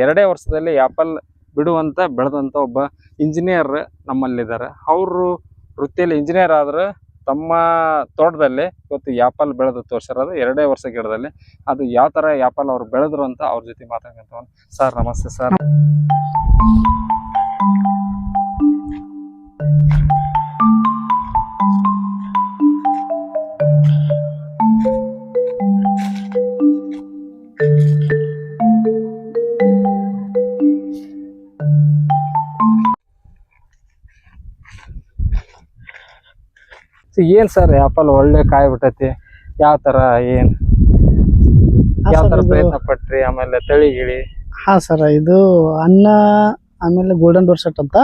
ಎರಡೇ ವರ್ಷದಲ್ಲಿ ಆಪಲ್ ಬಿಡುವಂತ, ಬೆಳೆದಂತ ಒಬ್ಬ ಇಂಜಿನಿಯರ್ ನಮ್ಮಲ್ಲಿದ್ದಾರೆ. ಅವರು ವೃತ್ತಿಯಲ್ಲಿ ಇಂಜಿನಿಯರ್ ಆದ್ರೆ ತಮ್ಮ ತೋಟದಲ್ಲಿ ಇವತ್ತು ಆಪಲ್ ಬೆಳೆದು ತೋರಿಸಿರೋದು ಎರಡೇ ವರ್ಷ ಗಿಡದಲ್ಲಿ. ಅದು ಯಾವ ತರ ಆಪಲ್ ಅವ್ರು ಬೆಳೆದ್ರು ಅಂತ ಅವ್ರ ಜೊತೆ ಮಾತಾಡ್ಕೊಂತ ಸರ್, ನಮಸ್ತೆ ಸರ್. ಏನ್ ಸರ್ ಆಪಲ್ ಒಳ್ಳೆ ಕಾಯಿ ಬಿಟ್ಟೈತಿ? ಯಾವ ತರ ಏನ್? ಯಾವ ತರ ಪ್ರಯತ್ನ ಪಟ್ರಿ? ಆಮೇಲೆ ತಳಿ ಗಿಳಿ? ಹಾ ಸರ್ ಇದು ಅನ್ನ ಆಮೇಲೆ ಗೋಲ್ಡನ್ ಡೋರ್ ಸೆಟ್ ಅಂತ.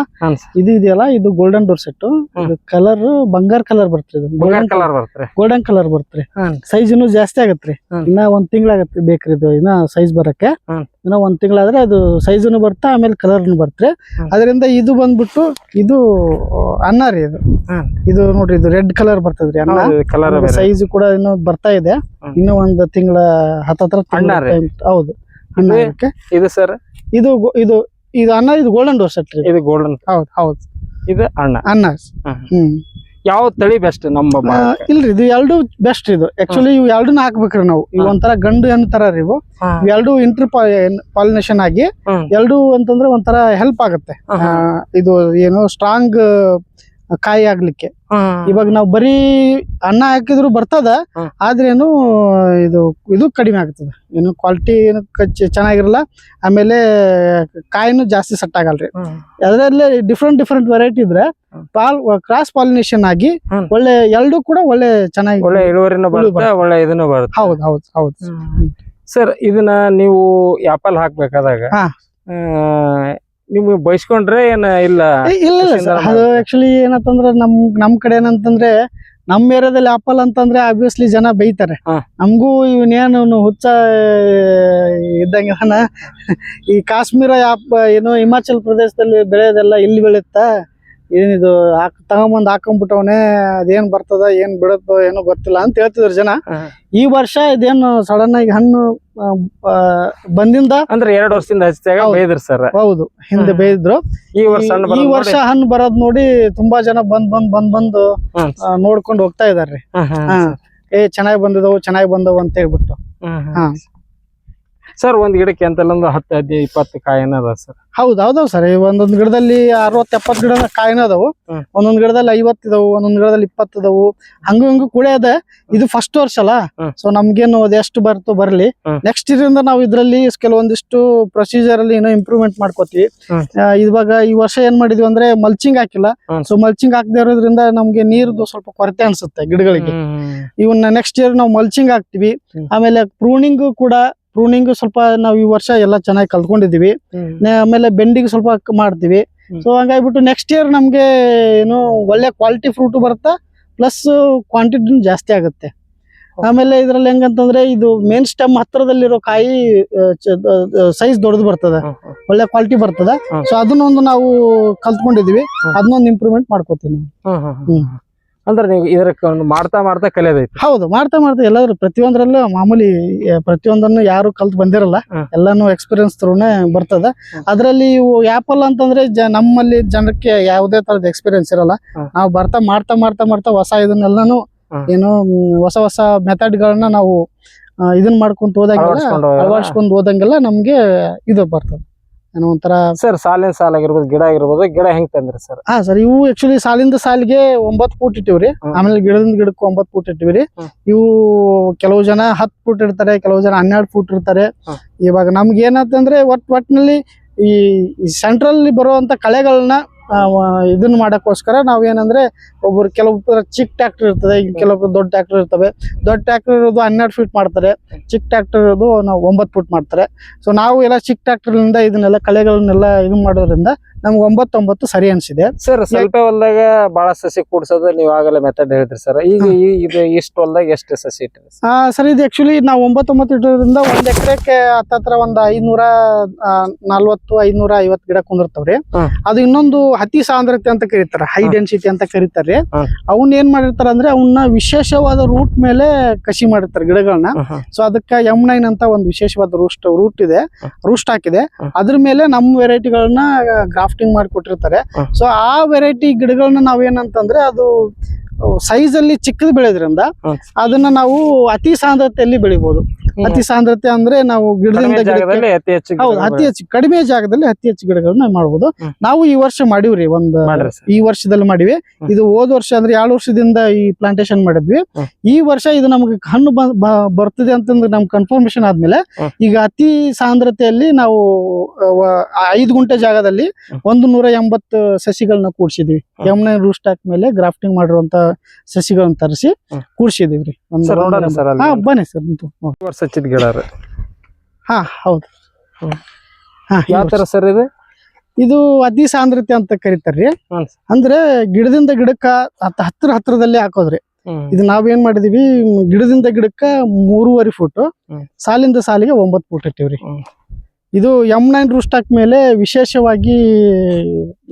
ಇದು ಇದೆಯಲ್ಲ ಇದು ಗೋಲ್ಡನ್ ಡೋರ್ಸೆಟ್ ಇದು ಕಲರ್ ಬಂಗಾರ ಕಲರ್ ಬರ್ತ್ರಿ ಇದು. ಬಂಗಾರ ಕಲರ್ ಬರ್ತ್ರಿ ಗೋಲ್ಡನ್ ಕಲರ್ ಬರ್ತ್ರಿ. ಸೈಜ್ ಇನ್ನು ಜಾಸ್ತಿ ಆಗತ್ರಿ. ಇನ್ನ ಒಂದ್ ತಿಂಗಳಾಗತ್ರಿ ಬೇಕ್ರಿ ಇದು ಇನ್ನ ಸೈಜ್ ಬರಕ್ಕೆ. ಇನ್ನ ಒಂದ್ ತಿಂಗಳಾದ್ರೆ ಅದು ಸೈಜ್ ಬರ್ತ ಆಮೇಲೆ ಕಲರ್ ಬರ್ತ್ರಿ. ಅದರಿಂದ ಇದು ಬಂದ್ಬಿಟ್ಟು ಇದು ಅನ್ನ ರೀ ಇದು. ಇದು ನೋಡ್ರಿ ಇದು ರೆಡ್ ಕಲರ್ ಬರ್ತದ್ರಿ ಅನ್ನ. ಸೈಜ್ ಕೂಡ ಇನ್ನು ಬರ್ತಾ ಇದೆ. ಇನ್ನು ಒಂದ್ ತಿಂಗಳ ಹತ್ತತ್ರ. ಹೌದು. ಇದು- ಸರ್ ಇದು ಇದು ಇದು ಅನ್ನ ಇದು ಗೋಲ್ಡನ್ ಡೋರ್ಸೆಟ್ ರೀ ಇದು. ಗೋಲ್ಡನ್ ಹೌದು ಹೌದು. ಇದು ಅಣ್ಣ ಅನ್ನ. ಹ್ಮ್. ಯಾವ ತಳಿ ಬೆಸ್ಟ್ ನಮ್ಮ ಇಲ್ರಿ ಇದು ಎರಡು ಬೆಸ್ಟ್ ಇದು. ಆಕ್ಚುಲಿ ಇವು ಎರಡನ್ನ ಹಾಕ್ಬೇಕ್ರಿ ನಾವು. ಇವ್. ಒಂಥರ ಗಂಡು ಹೆಣ್ಣು ತರ ರೀ ಇವು. ಎರಡು ಇಂಟರ್ ಪಾಲಿನೇಷನ್ ಆಗಿ ಎರಡು ಅಂತಂದ್ರೆ ಒಂಥರ ಹೆಲ್ಪ್ ಆಗುತ್ತೆ. ಇದು ಏನು ಸ್ಟ್ರಾಂಗ್ ಕಾಯಿ ಆಗ್ಲಿಕ್ಕೆ. ಇವಾಗ ನಾವು ಬರೀ ಅನ್ನ ಹಾಕಿದ್ರು ಬರ್ತದ. ಆದ್ರೇನು ಇದು ಇದು ಕಡಿಮೆ ಆಗ್ತದೆ. ಏನು ಕ್ವಾಲಿಟಿ ಏನು ಚೆನ್ನಾಗಿರಲ್ಲ ಆಮೇಲೆ ಕಾಯಿನೂ ಜಾಸ್ತಿ ಸೆಟ್ ಆಗಲ್ರಿ. ಅದರಲ್ಲೇ ಡಿಫ್ರೆಂಟ್ ಡಿಫ್ರೆಂಟ್ ವೆರೈಟಿ ಇದ್ರೆ ಪಾಲ್ ಕ್ರಾಸ್ ಪಾಲಿನೇಷನ್ ಆಗಿ ಒಳ್ಳೆ ಎರಡು ಕೂಡ ಒಳ್ಳೆ ಚೆನ್ನಾಗಿ ಒಳ್ಳೆ ಇಳುವರಿನೂ ಇಳುವರಿ ಬರುತ್ತೆ ಒಳ್ಳೆ ಇದನ್ನು ಬರುತ್ತೆ. ಹೌದು ಹೌದು ಹೌದು. ಸರ್ ಇದನ್ನ ನೀವು ಆಪಲ್ ಹಾಕ್ಬೇಕಾದಾಗ ನಿಮ್ಗೆ ಬಯಸ್ಕೊಂಡ್ರೆ ಏನ ಇಲ್ಲ ಇಲ್ಲ ಸರ್ ಅದು ಆಕ್ಚುಲಿ ಏನಂತಂದ್ರೆ ನಮ್ ನಮ್ ಕಡೆ ಏನಂತಂದ್ರೆ ನಮ್ ಏರಿಯಾದಲ್ಲಿ ಆಪಲ್ ಅಂತಂದ್ರೆ ಆಬ್ವಿಯಸ್ಲಿ ಜನ ಬೈತಾರೆ. ನಮಗೂ ಇವನೇನು ಇವ್ನು ಹುಚ್ಚ ಇದ್ದಂಗೆ. ಈ ಕಾಶ್ಮೀರ ಆಪ್ ಏನು ಹಿಮಾಚಲ್ ಪ್ರದೇಶದಲ್ಲಿ ಬೆಳೆಯೋದೆಲ್ಲ ಇಲ್ಲಿ ಬೆಳೆಯುತ್ತಾ ಏನಿದು ಹಾಕ್ ತಗೊಂಬಂದ್ ಹಾಕೊಂಡ್ಬಿಟ್ಟವನೆ ಅದೇನ್ ಬರ್ತದ ಏನ್ ಬಿಡುತ್ತೋ ಏನೋ ಗೊತ್ತಿಲ್ಲ ಅಂತ ಹೇಳ್ತಿದ್ರು ಜನ ಈ ವರ್ಷ ಇದೇನು ಸಡನ್ ಆಗಿ ಹಣ್ಣು ಬಂದಿಂದ ಅಂದ್ರೆ ಎರಡು ವರ್ಷದಿಂದ ಹಚ್ಚಿದಾಗ. ಸರ್ ಹೌದು ಹಿಂದೆ. ಬೇಯಿದ್ರು ಈ ವರ್ಷ ಹಣ್ಣು ಈ ಬರೋದ್ ವರ್ಷ ನೋಡಿ. ಹಣ್ಣು ಬರೋದ್ ನೋಡಿ ತುಂಬಾ ಜನ ಬಂದ್ ಬಂದ್ ಬಂದ್ ಬಂದು ನೋಡ್ಕೊಂಡು ಹೋಗ್ತಾ ಇದಾರ್ರಿ ಏ ಚೆನ್ನಾಗಿ ಬಂದಿದವು ಚೆನ್ನಾಗಿ ಬಂದವು ಅಂತ ಹೇಳ್ಬಿಟ್ಟು. ಹಾ. ಸರ್ ಒಂದ್ ಗಿಡಕ್ಕೆ ಅಂತಲ್ಲ ಒಂದು ಹತ್ತು ಹದಿನೈದು ಇಪ್ಪತ್ತು ಕಾಯಿನ ಅದ ಸರ್ ಹೌದು ಹೌದವ್ ಸರ್ ಒಂದೊಂದ್ ಗಿಡದಲ್ಲಿ ಅರವತ್ ಎಪ್ಪತ್ ಗಿಡ ಕಾಯಿನ ಅದಾವು. ಒಂದೊಂದ್ ಗಿಡದಲ್ಲಿ ಐವತ್ ಇದಾವು ಒಂದೊಂದ್ ಗಿಡದಲ್ಲಿ ಇಪ್ಪತ್ ಇದಾವು. ಹಂಗು ಹಿಂಗು ಕೂಡ ಅದ ಇದು ಫಸ್ಟ್ ವರ್ಷ ಅಲ್ಲ. ಸೊ ನಮ್ಗೇನು ಅದು ಎಷ್ಟು ಬರ್ತೋ ಬರ್ಲಿ. ನೆಕ್ಸ್ಟ್ ಇದರಿಂದ ನಾವು ಇದ್ರಲ್ಲಿ ಕೆಲವೊಂದಿಷ್ಟು ಪ್ರೊಸೀಜರ್ ಅಲ್ಲಿ ಏನೋ ಇಂಪ್ರೂವ್ಮೆಂಟ್ ಮಾಡ್ಕೋತೀವಿ. ಇವಾಗ ಈ ವರ್ಷ ಏನ್ ಮಾಡಿದ್ವಿ ಅಂದ್ರೆ ಮಲ್ಚಿಂಗ್ ಹಾಕಿಲ್ಲ. ಸೊ ಮಲ್ಚಿಂಗ್ ಹಾಕದೇ ಇರೋದ್ರಿಂದ ನಮ್ಗೆ ನೀರ್ದು ಸ್ವಲ್ಪ ಕೊರತೆ ಅನ್ಸುತ್ತೆ ಗಿಡಗಳಿಗೆ. ಇವನ್ನ ನೆಕ್ಸ್ಟ್ ಇಯರ್ ನಾವು ಮಲ್ಚಿಂಗ್ ಹಾಕ್ತಿವಿ. ಆಮೇಲೆ ಪ್ರೂನಿಂಗ್ ಕೂಡ ಪ್ರೂನಿಂಗ್ ಸ್ವಲ್ಪ ನಾವು ಈ ವರ್ಷ ಎಲ್ಲ ಚೆನ್ನಾಗಿ ಕಲ್ತ್ಕೊಂಡಿದೀವಿ. ಆಮೇಲೆ ಬೆಂಡಿಂಗ್ ಸ್ವಲ್ಪ ಮಾಡ್ತೀವಿ. ಸೊ ಹಂಗಾಗ್ಬಿಟ್ಟು ನೆಕ್ಸ್ಟ್ ಇಯರ್ ನಮಗೆ ಏನು ಒಳ್ಳೆ ಕ್ವಾಲಿಟಿ ಫ್ರೂಟ್ ಬರುತ್ತಾ ಪ್ಲಸ್ ಕ್ವಾಂಟಿಟಿ ಜಾಸ್ತಿ ಆಗುತ್ತೆ. ಆಮೇಲೆ ಇದ್ರಲ್ಲಿ ಹೆಂಗಂತಂದ್ರೆ ಇದು ಮೇನ್ ಸ್ಟೆಮ್ ಹತ್ರದಲ್ಲಿರೋ ಕಾಯಿ ಸೈಜ್ ದೊಡ್ಡದು ಬರ್ತದೆ. ಒಳ್ಳೆ ಕ್ವಾಲಿಟಿ ಬರ್ತದೆ. ಸೊ ಅದನ್ನೊಂದು ನಾವು ಕಲ್ತ್ಕೊಂಡಿದೀವಿ. ಅದನ್ನೊಂದು ಇಂಪ್ರೂವ್ಮೆಂಟ್ ಮಾಡ್ಕೋತೀವಿ ನಾವು. ಅಂದ್ರೆ ನೀವು ಇದ್ರ ಮಾಡ್ತಾ ಮಾಡ್ತಾ ಕಲಿಯೋದೈತಿ ಹೌದು ಮಾಡ್ತಾ ಮಾಡ್ತಾ ಎಲ್ಲಾದ್ರು ಪ್ರತಿಯೊಂದರಲ್ಲೂ ಮಾಮೂಲಿ ಪ್ರತಿಯೊಂದನ್ನು ಯಾರು ಕಲ್ತ್ ಬಂದಿರಲ್ಲ. ಎಲ್ಲಾನು ಎಕ್ಸ್ಪೀರಿಯನ್ಸ್ ತ್ರೂನೇ ಬರ್ತದ. ಅದರಲ್ಲಿ ಇವು ಆಪಲ್ ಅಂತಂದ್ರೆ ಜ ನಮ್ಮಲ್ಲಿ ಜನಕ್ಕೆ ಯಾವುದೇ ತರದ ಎಕ್ಸ್ಪೀರಿಯನ್ಸ್ ಇರಲ್ಲ. ನಾವು ಬರ್ತಾ ಮಾಡ್ತಾ ಮಾಡ್ತಾ ಮಾಡ್ತಾ ಹೊಸ ಇದನ್ನೆಲ್ಲಾನು. ಏನು ಹೊಸ ಹೊಸ ಮೆಥಡ್ ಗಳನ್ನ ನಾವು ಇದನ್ ಮಾಡ್ಕೊಂತ ಹೋದಂಗೆಲ್ಲ? ಅಳವಡಿಸ್ಕೊಂಡ್ ಹೋದಂಗೆಲ್ಲ ನಮ್ಗೆ ಇದು ಬರ್ತದೆ. ಏನೋ ಒಂಥರ ಸರ್ ಸಾಲಿನ ಸಾಲ ಆಗಿರ್ಬೋದು ಗಿಡ ಆಗಿರ್ಬೋದು ಗಿಡ ಹೆಂಗ್ ತಂದ್ರಿ ಸರ್ ಹಾ ಸರ್ ಇವು ಆಕ್ಚುಲಿ ಸಾಲಿಂದ ಸಾಲಿಗೆ ಒಂಬತ್ ಫೂಟ್ ಇಟ್ಟಿವ್ರಿ. ಆಮೇಲೆ ಗಿಡದಿಂದ ಗಿಡಕ್ಕೆ ಒಂಬತ್ ಫೂಟ್ ಇಟ್ಟಿವ್ರಿ. ಇವು ಕೆಲವು ಜನ ಹತ್ ಫೂಟ್ ಇರ್ತಾರೆ ಕೆಲವು ಜನ ಹನ್ನೆರಡು ಫೂಟ್ ಇರ್ತಾರೆ. ಇವಾಗ ನಮ್ಗೆ ಏನಂತಂದ್ರೆ ಒಟ್ ಒಟ್ಟಿನಲ್ಲಿ ಈ ಸೆಂಟ್ರಲ್ಲಿ ಬರುವಂತ ಕಳೆಗಳನ್ನ ಇದನ್ನ ಮಾಡಕ್ಕೋಸ್ಕರ ನಾವೇನಂದ್ರೆ ಒಬ್ಬರು ಕೆಲವೊಬ್ಬರ ಚಿಕ್ಕ ಟ್ಯಾಕ್ಟರ್ ಇರ್ತದೆ ಈಗ ಕೆಲವೊಬ್ರು ದೊಡ್ಡ ಟ್ಯಾಕ್ಟರ್ ಇರ್ತವೆ. ದೊಡ್ಡ ಟ್ಯಾಕ್ಟರ್ ಇರೋದು ಹನ್ನೆರಡು ಫೀಟ್ ಮಾಡ್ತಾರೆ ಚಿಕ್ಕ ಟ್ಯಾಕ್ಟರ್ ಇರೋದು ನಾವು ಒಂಬತ್ತು ಫೀಟ್ ಮಾಡ್ತಾರೆ. ಸೊ ನಾವು ಎಲ್ಲ ಚಿಕ್ಕ ಟ್ಯಾಕ್ಟರ್ನಿಂದ ಇದನ್ನೆಲ್ಲ ಕಳೆಗಳನ್ನೆಲ್ಲ ಇದು ಮಾಡೋದ್ರಿಂದ ನಮ್ಗೆ ಒಂಬತ್ತೊಂಬತ್ತು ಸರಿ ಅನ್ಸಿದೆ. ಸರ್ ಸ್ವಲ್ಪ ಹೊಲ್ದಾಗ ಬಹಳ ಸಸಿ ಕೂಡ್ಸೋದು ನೀವು ಆಗಲೇ ಮೆಥಡ್ ಹೇಳಿದ್ರಿ ಸರ್ ಈಗ ಇದು ಇಷ್ಟು ಹೊಲ್ದಾಗ ಎಷ್ಟು ಸಸಿ ಇಟ್ಟಿದೆ ಸರ್ ಇದು ಆಕ್ಚುಲಿ ನಾವು ಒಂಬತ್ತೊಂಬತ್ತು ಇಟ್ಟೋದ್ರಿಂದ ಒಂದ್ ಎಕರೆಗೆ ಹತ್ತತ್ರ ಒಂದ್ ಐನೂರ ನಲ್ವತ್ತು ಐನೂರ ಐವತ್ತು ಗಿಡ ಕುಂದಿರ್ತಾವ್ರಿ. ಅದು ಇನ್ನೊಂದು ಅತಿ ಸಾಂದ್ರತೆ ಅಂತ ಕರೀತಾರೆ ಹೈ. ಡೆನ್ಸಿಟಿ ಅಂತ ಕರೀತಾರೆ ಅವನ್ ಏನ್ ಮಾಡಿರ್ತಾರೆ ಅಂದ್ರೆ ಅವನ್ನ ವಿಶೇಷವಾದ ರೂಟ್ ಮೇಲೆ ಕಸಿ ಮಾಡಿರ್ತಾರೆ ಗಿಡಗಳನ್ನ ಸೊ ಅದಕ್ಕೆ ಎಂ ನೈನ್ ಅಂತ ಒಂದು ವಿಶೇಷವಾದ ರೂಸ್ಟ್ ರೂಟ್ ಇದೆ ರೂಸ್ಟ್ ಹಾಕಿದೆ. ಅದ್ರ ಮೇಲೆ ನಮ್ಮ ವೆರೈಟಿಗಳನ್ನ ಗ್ರಾಫ್ಟಿಂಗ್ ಮಾಡಿ ಕೊಟ್ಟಿರ್ತಾರೆ ಸೊ ಆ ವೆರೈಟಿ ಗಿಡಗಳನ್ನ ನಾವೇನಂತಂದ್ರೆ ಅದು ಸೈಜ್ ಅಲ್ಲಿ ಚಿಕ್ಕದು ಬೆಳೆಯೋದ್ರಿಂದ. ಅದನ್ನ ನಾವು ಅತಿ ಸಾಂದ್ರತೆಯಲ್ಲಿ ಬೆಳಿಬಹುದು ಅತಿ ಸಾಂದ್ರತೆ ಅಂದ್ರೆ ನಾವು ಗಿಡದಿಂದ ಗಿಡಕ್ಕೆ ಅತಿ ಹೆಚ್ಚು ಹೌದು ಅತಿ ಹೆಚ್ಚು ಕಡಿಮೆ ಜಾಗದಲ್ಲಿ ಅತಿ ಹೆಚ್ಚು ಗಿಡಗಳನ್ನ ಮಾಡಬಹುದು ನಾವು ಈ ವರ್ಷ ಮಾಡಿವ್ರಿ ಒಂದ್ ಈ ವರ್ಷದಲ್ಲಿ ಮಾಡಿವಿ. ಇದು ಹೋದ್ ವರ್ಷ ಅಂದ್ರೆ ಏಳು ವರ್ಷದಿಂದ ಈ ಪ್ಲಾಂಟೇಶನ್ ಮಾಡಿದ್ವಿ. ಈ ವರ್ಷ ಇದು ನಮ್ಗೆ ಹಣ್ಣು ಬರ್ತದೆ ಅಂತಂದ್ರೆ ನಮ್ ಕನ್ಫರ್ಮೇಶನ್ ಆದ್ಮೇಲೆ. ಈಗ ಅತಿ ಸಾಂದ್ರತೆಯಲ್ಲಿ ನಾವು ಐದು ಗುಂಟೆ ಜಾಗದಲ್ಲಿ. ಒಂದು ನೂರ ಎಂಬತ್ತು ಸಸಿಗಳನ್ನ ಕೂಡ್ಸಿದ್ವಿ. ಎಮ್ನೆ ರೂಸ್ಟ್ ರೂಸ್ಟಾಕ್ ಮೇಲೆ ಗ್ರಾಫ್ಟಿಂಗ್ ಮಾಡಿರುವಂತ ಸಸಿಗಳನ್ನ ತರಿಸಿ ಹಾ ಬನ್ನಿ ಸರ್ ವರ್ಷ ಹಚ್ಚಿದ ಗಿಡ ರೀ ಹಾ ಹೌದು. ಹಾ ಯಾವ. ತರ ಸರ್ ಇದು? ಇದು ಅತಿ ಸಾಂದ್ರತೆ ಅಂತ ಕರೀತಾರ್ರಿ. ಅಂದ್ರೆ ಗಿಡದಿಂದ ಗಿಡಕ್ಕ ಹತ್ತ ಹತ್ರ ಹತ್ರದಲ್ಲಿ ಹಾಕೋದ್ರಿ. ಇದು ನಾವೇನ್ ಮಾಡಿದೀವಿ ಗಿಡದಿಂದ ಗಿಡಕ್ಕ ಮೂರುವರೆ ಫುಟ್ ಹ್ಮ್. ಸಾಲಿಂದ ಸಾಲಿಗೆ ಒಂಬತ್ತು ಫುಟ್ ಇಟ್ಟಿವ್ರಿ. ಹ್ಮ್. ಇದು ಎಂ ನೈನ್ ರೂಸ್ಟಾಕ್ ಮೇಲೆ ವಿಶೇಷವಾಗಿ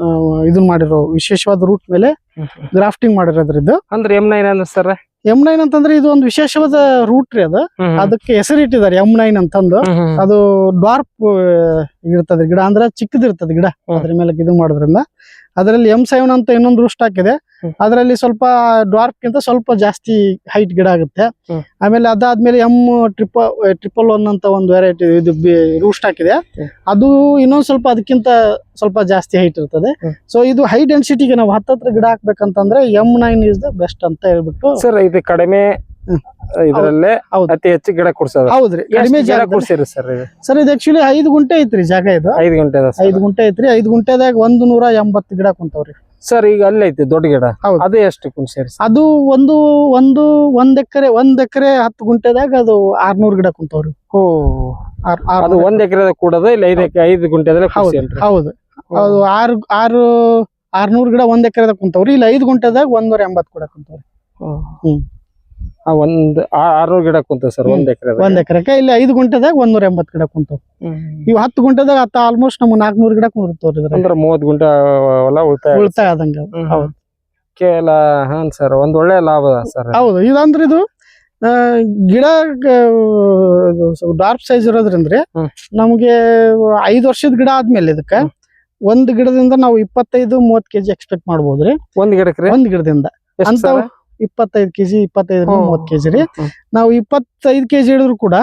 ಆ, ಇದನ್ ಮಾಡಿರೋ ವಿಶೇಷವಾದ ರೂಟ್ ಮೇಲೆ ಗ್ರಾಫ್ಟಿಂಗ್ ಮಾಡಿರೋದ್ರಿ ಇದು ಅಂದ್ರೆ ಎಂ ನೈನ್ ಅಂದ್ರೆ ಸರ್? ಎಂ ನೈನ್ ಅಂತಂದ್ರೆ ಇದು ಒಂದು ವಿಶೇಷವಾದ ರೂಟ್ ರೀ ಅದು. ಅದಕ್ಕೆ ಹೆಸರಿಟ್ಟಿದ್ದಾರೆ ಎಂ ನೈನ್ ಅಂತಂದು. ಅದು ಡಾರ್ಪ್ ಇರ್ತದೆ ಗಿಡ. ಅಂದ್ರೆ ಚಿಕ್ಕದಿರ್ತದೆ ಗಿಡ. ಅದ್ರ ಮೇಲೆ ಇದು ಮಾಡೋದ್ರಿಂದ. ಅದರಲ್ಲಿ ಎಂ ಸೆವೆನ್ ಅಂತ ಇನ್ನೊಂದು ರೂಸ್ಟ್ ಹಾಕಿದೆ. ಅದರಲ್ಲಿ ಸ್ವಲ್ಪ ಡಾರ್ಕ್ ಗಿಂತ ಸ್ವಲ್ಪ ಜಾಸ್ತಿ ಹೈಟ್ ಗಿಡ ಆಗುತ್ತೆ ಆಮೇಲೆ ಅದಾದ್ಮೇಲೆ ಎಂ ಟ್ರಿಪ ಟ್ರಿಪಲ್ ಒನ್ ಅಂತ ಒಂದು ವೆರೈಟಿ ಇದು ರೂಸ್ಟ್ ಹಾಕಿದೆ ಅದು ಇನ್ನೊಂದ್ ಸ್ವಲ್ಪ ಅದಕ್ಕಿಂತ ಸ್ವಲ್ಪ ಜಾಸ್ತಿ ಹೈಟ್ ಇರ್ತದೆ. ಸೊ ಇದು ಹೈ ಡೆನ್ಸಿಟಿಗೆ ನಾವು ಹತ್ತತ್ರ ಗಿಡ ಹಾಕ್ಬೇಕಂತಂದ್ರೆ M nine is the best ಅಂತ ಹೇಳ್ಬಿಟ್ಟು ಸರ್ ಇದು ಕಡಿಮೆ. ಇದರಲ್ಲೇ. ಅತಿ ಹೆಚ್ಚು ಗಿಡ ಕುಡ್ಸೋದು. ಹೌದ್ರಿ. ಕಡಿಮೆ ಜಾಗ ಕುಡ್ಸಿರಿ ಸರ್ ಸರ್ ಇದು ಆಕ್ಚುಲಿ ಐದು ಗುಂಟೆ ಐತ್ರಿ ಜಾಗ ಇದು. ಐದು ಗಂಟೆ ಐದು ಗುಂಟೆ ಐತ್ರಿ. ಐದು ಗುಂಟೆದಾಗ ಒಂದ್ ನೂರ ಎಂಬತ್ತು ಗಿಡ ಕುಂತಾವ್ರಿ. ಸರ್ ಈಗ ಅಲ್ಲೇ ಐತಿ ದೊಡ್ಡ ಗಿಡ. ಅದು ಎಷ್ಟು ಕುಡ್ಸಿರಿ ಅದು ಒಂದು ಒಂದು ಒಂದ್ ಎಕರೆ ಒಂದ್ ಎಕರೆ ಹತ್ತು ಗುಂಟೆದಾಗ ಅದು ಆರ್ನೂರ್ ಗಿಡ ಕುಂತಾವ್ರಿ. ಅದು ಒಂದ್ ಎಕರೆ ಕೂಡದ ಇಲ್ಲ ಐದು ಐದು ಗುಂಟೆದಲ್ಲಿ ಹೌದು ಹೌದು. ಅದು ಆರು ಆರು ಆರ್ನೂರ್ ಗಿಡ ಒಂದ್ ಎಕರೆದಾಗ ಕುಂತವ್ರಿ. ಇಲ್ಲ ಐದು ಗುಂಟೆದಾಗ ಒಂದೂರ ಎಂಬತ್ತು ಗಿಡ ಕುಂತಾವ್ರಿ. ಹ್ಮ್. ಒಂದ್ ಆ- ಆರ್ನೂರು ಗಿಡ ಕುಂತವ್ ಸರ್ ಒಂದ್ ಎಕರೆ ಒಂದ್ ಎಕರೆಕ? ಇಲ್ಲಿ ಐದು ಗುಂಟೆದಾಗ ಒಂದೂರ ಎಂಬತ್ತು ಗಿಡ ಕುಂತವ್ ಇವ್ ಹತ್ತು ಗುಂಟೆದಾಗ ಹತ್ತ ಆಲ್ಮೋಸ್ಟ್ ನಮ್ಗೆ ನಾಲ್ಕನೂರು ಗಿಡ ಕುಂದಿರ್ತಾವ್ರಿ ಇದ್ರಾಗ ಅಂದ್ರ ಮೂವತ್ ಗುಂಟೆ ಹೊಲ ಉಳಿತಾಯ ಉಳಿತಾಯ ಆದಂಗ. ಹೌದು. ಹನ್ ಸರ್ ಒಂದ್ ಒಳ್ಳೆ ಲಾಭ ಸರ್. ಹೌದು ಇದಂದ್ರ ಇದು ಗಿಡ ಡಾರ್ಕ್ ಸೈಜ್ ಇರೋದ್ರಿಂದ ನಮ್ಗೆ ನಮಗೆ ಐದು ವರ್ಷದ ಗಿಡ ಆದ್ಮೇಲೆ ಇದಕ್ಕ. ಒಂದ್ ಗಿಡದಿಂದ ನಾವು ಇಪ್ಪತ್ತೈದು ಮೂವತ್ ಕೆಜಿ ಎಕ್ಸ್ಪೆಕ್ಟ್ ಮಾಡ್ಬೋದ್ರಿ ಒಂದ್ ಗಿಡಕ್ಕೆ ಒಂದ್ ಗಿಡದಿಂದ. ಸರ್? ಇಪ್ಪತ್ತೈದು ಕೆಜಿ ಇಪ್ಪತ್ತೈದು ಮೂವತ್ತು ಕೆ ಕೆಜಿ ರೀ. ನಾವು ಇಪ್ಪತ್ತೈದು ಕೆಜಿ ಹಿಡಿದ್ರು ಕೂಡ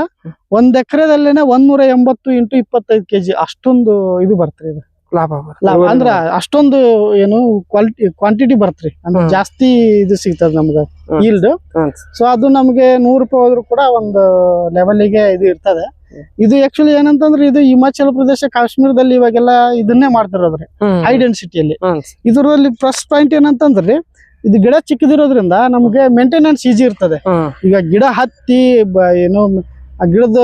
ಒಂದ್ ಎಕರೆದಲ್ಲೇನೆ ಒಂದ್ನೂರ ಎಂಬತ್ತು ಇಂಟು ಇಪ್ಪತ್ತೈದು ಕೆಜಿ ಅಷ್ಟೊಂದು ಇದು ಬರ್ತ್ರಿ ಇದು. ಲಾಭ. ಲಾಭ ಅಂದ್ರ ಅಷ್ಟೊಂದು ಏನು ಕ್ವಾಲಿಟಿ ಕ್ವಾಂಟಿಟಿ ಬರ್ತ್ರಿ ಅಂದ್ರೆ ಜಾಸ್ತಿ ಇದು ಸಿಗ್ತದ ನಮ್ಗ ಇಲ್ಡ್ ಈಲ್ಡ್ ಸೊ ಅದು ನಮಗೆ ನೂರು ರೂಪಾಯಿ ಹೋದ್ರು ಕೂಡ ಒಂದು ಲೆವೆಲಿಗೆ ಇದು ಇರ್ತದೆ. ಇದು ಆಕ್ಚುಲಿ ಏನಂತಂದ್ರೆ ಇದು ಹಿಮಾಚಲ ಪ್ರದೇಶ ಕಾಶ್ಮೀರದಲ್ಲಿ ಇವಾಗೆಲ್ಲ ಇದನ್ನೇ ಮಾಡ್ತಿರೋದ್ರಿ. ಹೈ ಡೆನ್ಸಿಟಿಯಲ್ಲಿ. ಇದರಲ್ಲಿ ಪ್ಲಸ್ ಪಾಯಿಂಟ್ ಏನಂತಂದ್ರಿ ಇದು ಗಿಡ ಚಿಕ್ಕದಿರೋದ್ರಿಂದ ನಮಗೆ ಮೇಂಟೆನೆನ್ಸ್ ಈಜಿ ಇರ್ತದೆ. ಈಗ ಗಿಡ ಹತ್ತಿ ಏನು ಆ ಗಿಡದ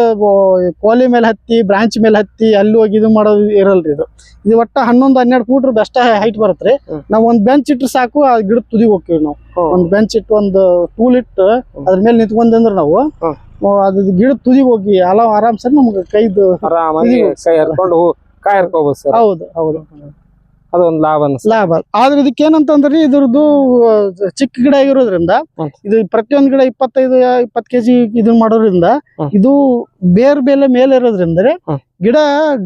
ಕೋಲಿ ಮೇಲೆ ಹತ್ತಿ ಬ್ರಾಂಚ್ ಮೇಲೆ ಹತ್ತಿ ಅಲ್ಲಿ ಹೋಗಿ ಇದು ಮಾಡೋದು ಇರಲ್ರಿ ಇದು. ಇದು ಒಟ್ಟ ಹನ್ನೊಂದು ಹನ್ನೆರಡು ಫೂಟ್ ಬೆಸ್ಟ್ ಹೈಟ್ ಬರುತ್ತೆ ನಾವು ಒಂದ್ ಬೆಂಚ್ ಇಟ್ರೆ ಸಾಕು ಆ ಗಿಡ ತುದಿ ಹೋಗ್ತೀವಿ ನಾವು. ಒಂದ್ ಬೆಂಚ್ ಇಟ್ಟು ಒಂದು ಟೂಲ್ ಇಟ್ಟು ಅದ್ರ ಮೇಲೆ ನಿಂತ್ಕೊಂಡ್ರೆ ನಾವು ಅದು ಗಿಡ ತುದಿ ಹೋಗಿ ಅಲ ಆರಾಮ್ ಸರ್ ನಮ್ಗೆ ಕೈದು ಹೌದು ಹೌದು. ಅದೊಂದ್ ಲಾಭ ಅನ್ಸ ಲಾಭ. ಆದ್ರೆ ಇದಕ್ಕೆ ಏನಂತಂದ್ರಿ ಇದ್ರದ್ದು ಚಿಕ್ಕ ಗಿಡ ಇರೋದ್ರಿಂದ ಹ್ಮ್. ಇದು ಪ್ರತಿಯೊಂದು ಗಿಡ ಇಪ್ಪತ್ತೈದು ಇಪ್ಪತ್ ಕೆಜಿ ಇದನ್ನ ಮಾಡೋದ್ರಿಂದ ಇದು ಬೇರ್ ಬೇಲೆ ಮೇಲೆ ಇರೋದ್ರಿಂದ. ಗಿಡ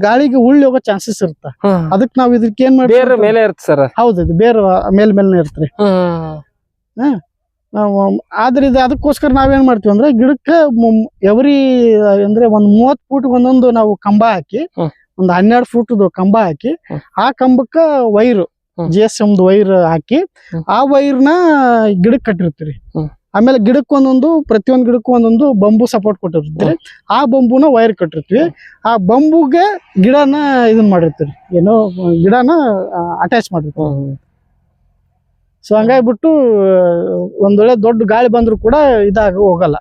ಗಾಳಿಗೆ ಉಳ್ಳಿ ಹೋಗೋ ಚಾನ್ಸಸ್ ಇರುತ್ತೆ? ಅದಕ್ಕೆ ನಾವ್ ಇದಕ್ಕೆ ಏನ್ ಮಾಡಿ ಮಾಡ್ತೀವಿ ಮೇಲೆ ಇರುತ್ತೆ ಸರ್. ಹೌದು ಇದು ಬೇರೆ ಮೇಲ್ ಮೇಲ್ನೆ ಇರ್ತ್ರಿ ನಾವು ಆದ್ರೆ ಇದು ಅದಕ್ಕೋಸ್ಕರ ನಾವೇನ್ ಮಾಡ್ತೀವಿ ಅಂದ್ರೆ ಗಿಡಕ್ಕೆ ಎವ್ರಿ ಅಂದ್ರೆ ಒಂದ್ ಮೂವತ್ ಫೂಟ್ ಒಂದೊಂದು ನಾವು ಕಂಬ ಹಾಕಿ. ಒಂದ್ ಹನ್ನೆರಡು ಫೂಟ್ ಕಂಬ ಹಾಕಿ ಆ ಕಂಬಕ್ಕ ವೈರ್. ಜಿ ಎಸ್ ಎಮ್ದು ವೈರ್ ಹಾಕಿ. ಆ ವೈರ್ನ ಗಿಡಕ್ಕೆ ಕಟ್ಟಿರ್ತೀರಿ. ಆಮೇಲೆ ಗಿಡಕ್ಕೆ ಒಂದೊಂದು ಪ್ರತಿಯೊಂದು ಗಿಡಕ್ಕೂ ಒಂದೊಂದು ಬಂಬು ಸಪೋರ್ಟ್ ಕೊಟ್ಟಿರ್ತೀರಿ. ಆ ಬಂಬುನ ವೈರ್ ಕಟ್ಟಿರ್ತೀವಿ. ಆ ಬಂಬುಗೆ ಗಿಡನ ಇದನ್ ಮಾಡಿರ್ತೀರಿ. ಏನೋ ಗಿಡನ ಅಟ್ಯಾಚ್ ಮಾಡಿರ್ತೀವಿ ಸೊ ಹಂಗಾಗ್ಬಿಟ್ಟು ಒಂದ್ ವೇಳೆ ದೊಡ್ಡ ಗಾಳಿ ಬಂದ್ರು ಕೂಡ ಇದಾಗ ಹೋಗಲ್ಲ.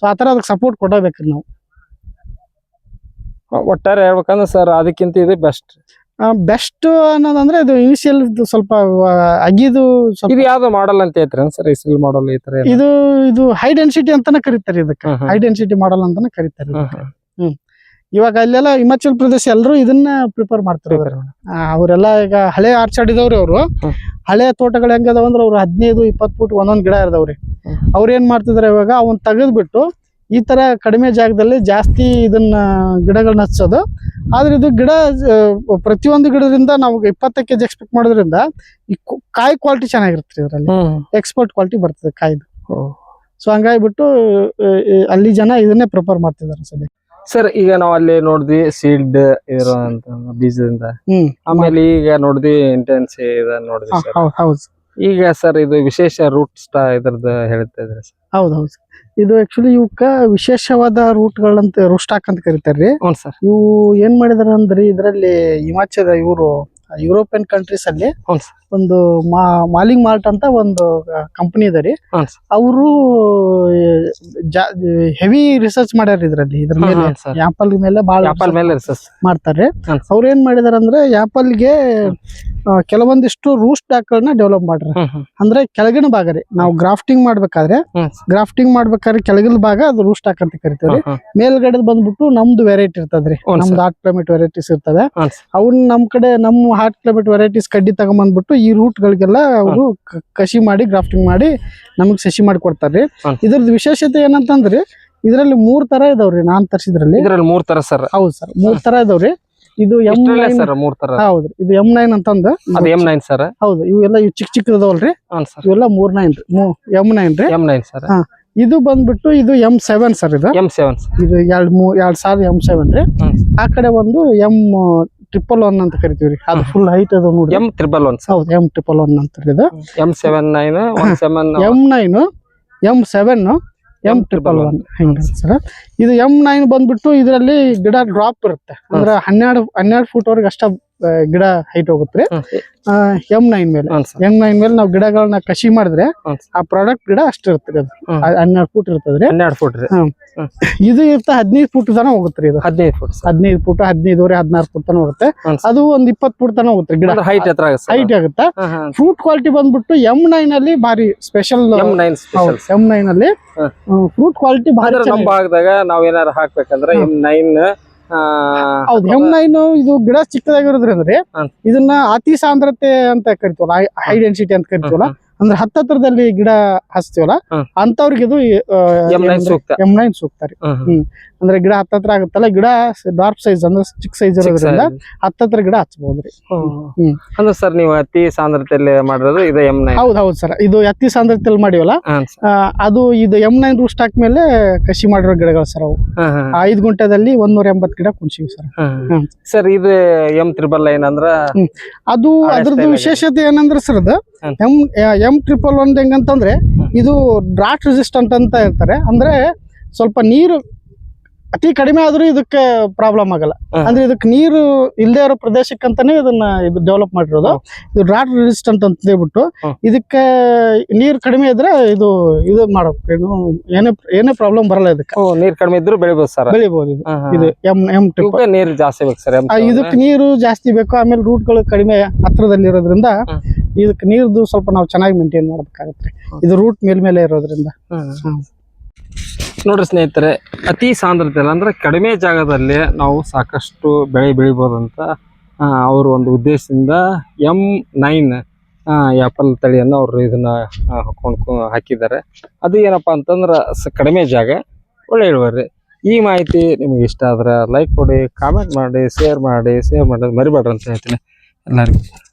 ಸೊ ಆತರ ಅದಕ್ಕೆ ಸಪೋರ್ಟ್ ಕೊಡಬೇಕ್ರಿ ನಾವು. ಒಟ್ಟಾರೆ ಹೇಳ್ಬೇಕಂದ್ರೆ ಸರ್ ಅದಕ್ಕಿಂತ ಇದು ಬೆಸ್ಟ್ ಬೆಸ್ಟ್ ಅನ್ನೋದಂದ್ರೆ ಇದು ಇನಿಷಿಯಲ್ ಸ್ವಲ್ಪ ಅಗಿದು ಇದು ಯಾವ್ದು ಮಾಡಲ್ ಅಂತ ಐತ್ರಿ ಸರ್ ಇಸಿಲ್ ಮಾಡಲ್ ಈ ತರ? ಇದು ಇದು ಹೈ ಡೆನ್ಸಿಟಿ ಅಂತಾನೆ ಕರೀತಾರೆ ಇದಕ್ಕೆ. ಹೈ ಡೆನ್ಸಿಟಿ ಮಾಡಲ್ ಅಂತಾನೆ ಕರೀತಾರೆ ಹ್ಮ್ ಇವಾಗ ಅಲ್ಲೆಲ್ಲ ಹಿಮಾಚಲ್ ಪ್ರದೇಶ ಎಲ್ಲರೂ ಇದನ್ನ ಪ್ರಿಪೇರ್ ಮಾಡ್ತಾರೆ ಅವರೆಲ್ಲ ಈಗ ಹಳೆ ಆರ್ಚಾಡ್ ಇದಾವ್ರಿ ಅವರು. ಹಳೆ ತೋಟಗಳು ಹೆಂಗದಾವ ಅಂದ್ರೆ ಅವ್ರು ಹದಿನೈದು ಇಪ್ಪತ್ತು ಫುಟ್ ಒಂದೊಂದ್ ಗಿಡ ಇರ್ದವ್ರಿ. ಅವ್ರ ಏನ್ ಮಾಡ್ತಿದಾರೆ ಇವಾಗ ಅವನ್ ತೆಗೆದ್ಬಿಟ್ಟು ಈ ತರ ಕಡಿಮೆ ಜಾಗದಲ್ಲಿ ಜಾಸ್ತಿ ಇದನ್ನ ಗಿಡಗಳನ್ನ ಹಚ್ಚೋದು. ಆದ್ರೆ ಇದು ಗಿಡ ಪ್ರತಿಯೊಂದು ಗಿಡದಿಂದ ನಾವು ಇಪ್ಪತ್ತ ಕೆಜಿ ಎಕ್ಸ್ಪೆಕ್ಟ್ ಮಾಡೋದ್ರಿಂದ ಈ ಕಾಯಿ ಕ್ವಾಲಿಟಿ ಚೆನ್ನಾಗಿರುತ್ತೆ ಇದರಲ್ಲಿ. ಎಕ್ಸ್ಪೋರ್ಟ್ ಕ್ವಾಲಿಟಿ ಬರ್ತದೆ ಕಾಯ್ದು. ಸೊ ಹಂಗಾಗ್ಬಿಟ್ಟು ಅಲ್ಲಿ ಜನ ಇದನ್ನೇ ಪ್ರಿಪೇರ್ ಮಾಡ್ತಿದ್ದಾರೆ ಸದ್ಯ ಸರ್ ಈಗ ನಾವು ಅಲ್ಲಿ ನೋಡಿದ್ವಿ ಸೀಲ್ಡ್ ಇರೋ ಬೀಜದಿಂದ. ಆಮೇಲೆ ಈಗ ನೋಡಿದ್ವಿ ಇಂಟೆನ್ಸಿ ಇದನ್ನ ನೋಡಿದ್ವಿ ಹೌದು. ಈಗ ಸರ್ ಇದು ವಿಶೇಷ ರೂಟ್ ಸ್ಟಾ ಇದ್ರದ್ದು ಹೇಳ್ತಾ ಇದ್ರಿ ಸರ್? ಹೌದು ಹೌದು ಇದು ಆಕ್ಚುಲಿ ಇವಕ್ಕ ವಿಶೇಷವಾದ ರೂಟ್ಗಳಂತ ಸ್ಟಾಕ್ ಅಂತ ಕರೀತಾರ್ರಿ ಹ್ಞೂ ಸರ್. ಇವು ಏನ್ ಮಾಡಿದಾರೆ ಅಂದ್ರೆ ಇದರಲ್ಲಿ ಹಿಮಾಚಲ ಇವರು ಯುರೋಪಿಯನ್ ಕಂಟ್ರೀಸ್ ಅಲ್ಲಿ ಹ್ಞೂ ಸರ್. ಒಂದು ಮಾ ಮಾಲಿಂಗ್ ಮಾರ್ಟ್ ಅಂತ ಒಂದು ಕಂಪನಿ ಇದೆ ರೀ. ಅವರು ಹೆವಿ ರಿಸರ್ಚ್ ಮಾಡ್ಯಾರ ಇದ್ರಲ್ಲಿ. ಇದ್ರ ಮೇಲೆ ಆಪಲ್ ಮೇಲೆ ಬಹಳ ಆಪಲ್ ಮೇಲೆ ರಿಸರ್ಚ್ ಮಾಡ್ತಾರೆ. ಅವ್ರ ಏನ್ ಮಾಡಿದಾರ ಅಂದ್ರೆ ಆಪಲ್ಗೆ ಕೆಲವೊಂದಿಷ್ಟು ರೂಸ್ಟ್ ಗಳನ್ನ ಡೆವಲಪ್ ಮಾಡ್ರ ಅಂದ್ರೆ ಕೆಳಗಿನ ಭಾಗ ರೀ. ನಾವು ಗ್ರಾಫ್ಟಿಂಗ್ ಮಾಡ್ಬೇಕಾದ್ರೆ ಗ್ರಾಫ್ಟಿಂಗ್ ಮಾಡ್ಬೇಕಾದ್ರೆ ಕೆಳಗಿನ ಭಾಗ ಅದು ರೂಸ್ಟ್ ಡಾಕ್ ಅಂತ ಕರಿತೀವಿ ಹ್ಮ್ ಹ್ಮ್ ಮೇಲ್ಗಡೆ ಬಂದ್ಬಿಟ್ಟು ನಮ್ದು ವೆರೈಟಿ ಇರ್ತದ್ರಿ. ನಮ್ದು ಹಾಟ್ ಕ್ಲೈಮೇಟ್ ವೆರೈಟೀಸ್ ಇರ್ತವೆ. ಅವ್ನ ನಮ್ ಕಡೆ ನಮ್ಮ ಹಾಟ್ ಕ್ಲೈಮೇಟ್ ವೆರೈಟೀಸ್ ಕಡ್ಡಿ ತಗೊಂಬಂದ್ಬಿಟ್ಟು ಈ ರೂಟ್ ಗಳಿಗೆಲ್ಲ ಅವರು ಕಸಿ ಮಾಡಿ ಗ್ರಾಫ್ಟಿಂಗ್ ಮಾಡಿ ನಮಗ್ ಸಸಿ ಮಾಡಿ ಕೊಡ್ತಾರ್ರಿ. ಇದ್ರದ್ದು ವಿಶೇಷತೆ ಏನಂತಂದ್ರೆ ಇದ್ರಲ್ಲಿ ಮೂರ್ ತರ ಇದಾವ್ರಿ ನಾನ್ ತರ್ಸಿದ್ರಲ್ಲಿ. ಇದ್ರಲ್ಲಿ ಮೂರ್ ತರ ಸರ್. ಹೌದು ಸರ್ ಮೂರ್ ತರ ಇದಾವ್ರಿ. ಇದು ಎಂ ನೈನ್ ಸರ್ ಮೂರ್ ತರ. ಹೌದ್ರಿ ಇದು ಎಂ ನೈನ್ ಅಂತಂದು ಅದು ಎಂ ನೈನ್ ಸರ್. ಹೌದು ಇವೆಲ್ಲ ಇವು ಚಿಕ್ಕ ಚಿಕ್ಕ ಇದಾವಲ್ರಿ. ಇವೆಲ್ಲ ಮೂರ್ ನೈನ್ ರೀ ಎಂ ನೈನ್ ರೀ. M nine sir. ಇದು ಬಂದ್ಬಿಟ್ಟು ಇದು ಎಂ ಸೆವೆನ್ ಸರ್ ಇದು. ಎಂ ಸೆವೆನ್ ಇದು ಎರಡ್ ಮೂರ್ ಎರಡ್ ಸಾವಿರದ ಎಂ ಸೆವೆನ್ ರೀ. ಆ ಕಡೆ ಒಂದು ಎಂ ಟ್ರಿಪಲ್ ಒನ್ ಅಂತ ಕರಿತೀವಿ ರೀ ಅದು ಫುಲ್ ಹೈಟ್ ಅದು ನೋಡಿ ಎಂ ಟ್ರಿಪಲ್ ಒನ್ ಹೌದು ಎಂ ಟ್ರಿಪಲ್ ಒನ್ ಅಂತ ಇದು. M seven nine one seven M nine M seven M triple one ಹಿಂಗ ಸರ್ ಇದು ಎಂ ನೈನ್ ಬಂದ್ಬಿಟ್ಟು ಇದರಲ್ಲಿ ಗಿಡ ಡ್ರಾಪ್ ಇರುತ್ತೆ. ಅಂದ್ರೆ ಹನ್ನೆರಡು ಹನ್ನೆರಡು ಫೂಟ್ ವರೆಗೆ ಅಷ್ಟ ಗಿಡ ಹೈಟ್ ಹೋಗುತ್ತೆ. ಎಂ ನೈನ್ ಮೇಲೆ. ಎಂ ನೈನ್ ಮೇಲೆ ನಾವು ಗಿಡಗಳನ್ನ ಕಸಿ ಮಾಡಿದ್ರೆ ಆ ಪ್ರಾಡಕ್ಟ್ ಗಿಡ ಅಷ್ಟು ಇರ್ತದೆ ಅದು. ಹನ್ನೆರಡು ಫುಟ್ ಇರ್ತದ್ರಿ ಹನ್ನೆರಡು ಫುಟ್ ರೀ. ಇದು ಇರ್ತ ಹದಿನೈದು ಫುಟ್ ತನ ಹೋಗುತ್ತೆ ಇದು. ಹದಿನೈದು ಫುಟ್ ಹದಿನೈದು ಫುಟ್ ಹದಿನೈದುವರೆ ಹದಿನಾರು ಫುಟ್ ತನ ಹೋಗುತ್ತೆ. ಅದು ಒಂದ್ ಇಪ್ಪತ್ ಫುಟ್ ತನ ಹೋಗುತ್ತೆ ಗಿಡ. ಹೈಟ್ ಹತ್ರ ಆಗುತ್ತೆ ಹೈಟ್ ಆಗುತ್ತೆ? ಫ್ರೂಟ್ ಕ್ವಾಲಿಟಿ ಬಂದ್ಬಿಟ್ಟು ಎಂ ನೈನ್ ಅಲ್ಲಿ ಭಾರಿ ಸ್ಪೆಷಲ್ ಎಂ ನೈನ್ ಅಲ್ಲಿ ಫ್ರೂಟ್ ಕ್ವಾಲಿಟಿ ಭಾರಿ ನಮ್ಮ ಭಾಗದಾಗ ನಾವ್ ಏನಾರ ಹಾಕ್ಬೇಕಂದ್ರೆ ಎಂ ನೈನ್ ಹೌದು ನೈನ್ ಇದು ಗಿಡ ಚಿಕ್ಕದಾಗಿರೋದ್ರಿಂದ. ಇದನ್ನ ಅತಿ ಸಾಂದ್ರತೆ ಅಂತ ಕರಿತೀವಲ್ಲ ಹೈ ಡೆನ್ಸಿಟಿ ಅಂತ ಕರಿತೀವಲ್ಲ ಅಂದ್ರೆ ಹತ್ತತ್ರದಲ್ಲಿ ಗಿಡ ಹಚ್ತೀವಲ್ಲ. ಅಂತವ್ರಿಗೆ ಇದು ಎಂ ನೈನ್ ಸೂಕ್ತ ರೀ. ಅಂದ್ರೆ ಗಿಡ ಹತ್ತತ್ರ ಆಗುತ್ತಲ್ಲ ಗಿಡ ಡಾರ್ಕ್ ಸೈಜ್ ಅಂದ್ರೆ ಚಿಕ್ಕ ಸೈಜ್ ಇರೋದ್ರಿಂದ ಹತ್ತತ್ರ ಗಿಡ. ಹ್ಮ್. ಅಂದ್ರೆ ಸರ್ ನೀವು ಅತಿ ಸಾಂದ್ರತೆಯಲ್ಲಿ ಮಾಡಿರೋದು ಇದು ಎಂ ನೈನ್ ಹೌದ್ ಹೌದ್ ಸರ್. ಇದು ಅತಿ ಸಾಂದ್ರತೆಯಲ್ಲಿ ಮಾಡಿವಲ್ಲ ಆ, ಅದು ಇದು ಎಂ ನೈನ್ ರೂಸ್ಟ್ ಹಾಕ್ಮೇಲೆ ಕಸಿ ಮಾಡಿರೋ ಗಿಡಗಳು ಸರ್ ಅವು. ಐದು ಗುಂಟೆದಲ್ಲಿ ಒಂದೂರ ಎಂಬತ್ ಗಿಡ ಕುಣಿಸಿವಿ ಸರ್. ಹ್ಮ್. ಸರ್ ಇದು ಎಂ ತ್ರಿಬಲ್ ಲೈನ್ ಅಂದ್ರ ಅದು ಅದ್ರದ್ದು ವಿಶೇಷತೆ ಏನಂದ್ರೆ ಸರ್ ಅದು. ಎಂ ಎಂ ಟ್ರಿಪಲ್ ಒಂದ್ ಹೆಂಗಂತಂದ್ರೆ ಇದು ಡ್ರಾಟ್ ರೆಸಿಸ್ಟೆಂಟ್ ಅಂತ ಹೇಳ್ತಾರೆ. ಅಂದ್ರೆ ಸ್ವಲ್ಪ ನೀರು ಅತಿ ಕಡಿಮೆ ಆದ್ರೂ ಇದಕ್ಕೆ ಪ್ರಾಬ್ಲಮ್ ಆಗಲ್ಲ. ಅಂದ್ರೆ ಇದಕ್ಕೆ ನೀರು ಇಲ್ಲದೆ ಇರೋ ಪ್ರದೇಶಕ್ಕಂತಾನೆ ಇದನ್ನ ಇದು ಡೆವಲಪ್ ಮಾಡಿರೋದು. ಇದು ಡ್ರಾಟ್ ರೆಸಿಸ್ಟೆಂಟ್ ಅಂತ ಹೇಳ್ಬಿಟ್ಟು. ಇದಕ್ಕೆ ನೀರು ಕಡಿಮೆ ಇದ್ರೆ ಇದು ಇದು ಮಾಡಬೇಕು ಏನು ಏನೇ ಏನೇ ಪ್ರಾಬ್ಲಮ್ ಬರಲ್ಲ ಇದಕ್ಕೆ. ನೀರ್ ಕಡಿಮೆ ಇದ್ರು ಬೆಳಿಬಹುದು ಸರ್. ಬೆಳಿಬಹುದು ಇದು. ಇದು ಎಂ ಎಂ ಟಿಪ್ ನೀರು ಜಾಸ್ತಿ ಬೇಕು ಸರ್ ಇದಕ್ಕೆ ನೀರು ಜಾಸ್ತಿ ಬೇಕು ಆಮೇಲೆ ರೂಟ್ಗಳು ಕಡಿಮೆ ಹತ್ರದಲ್ಲಿ ಇರೋದ್ರಿಂದ. ಇದಕ್ಕೆ ನೀರ್ದು ಸ್ವಲ್ಪ ನಾವು ಚೆನ್ನಾಗಿ ಮೇಂಟೈನ್ ಮಾಡ್ಬೇಕಾಗತ್ತೆ. ಇದು ರೂಟ್ ಮೇಲ್ಮೇಲೆ ಇರೋದ್ರಿಂದ. ನೋಡ್ರಿ ಸ್ನೇಹಿತರೆ, ಅತಿ ಸಾಂದ್ರತೆಯಲ್ಲಿ ಅಂದ್ರೆ ಕಡಿಮೆ ಜಾಗದಲ್ಲಿ ನಾವು ಸಾಕಷ್ಟು ಬೆಳೆ ಬೆಳಿಬೋದಂತ ಅವರು ಒಂದು ಉದ್ದೇಶದಿಂದ ಎಂ ನೈನ್ ಆ್ಯಪಲ್ ತಳಿಯನ್ನು ಅವರು ಇದನ್ನ ಹಾಕೊಂಡ್ ಹಾಕಿದ್ದಾರೆ. ಅದು ಏನಪ್ಪ ಅಂತಂದ್ರೆ ಸ- ಕಡಿಮೆ ಜಾಗ, ಒಳ್ಳೆ ಇಳುವರಿ. ಈ ಮಾಹಿತಿ ನಿಮಗೆ ಇಷ್ಟ ಆದ್ರೆ ಲೈಕ್ ಕೊಡಿ ಕಾಮೆಂಟ್ ಮಾಡಿ ಶೇರ್ ಮಾಡಿ ಶೇರ್ ಮಾಡೋದು ಮರಿಬೇಡ್ರಿ ಅಂತ ಹೇಳ್ತೀನಿ. ಎಲ್ಲರಿಗೂ.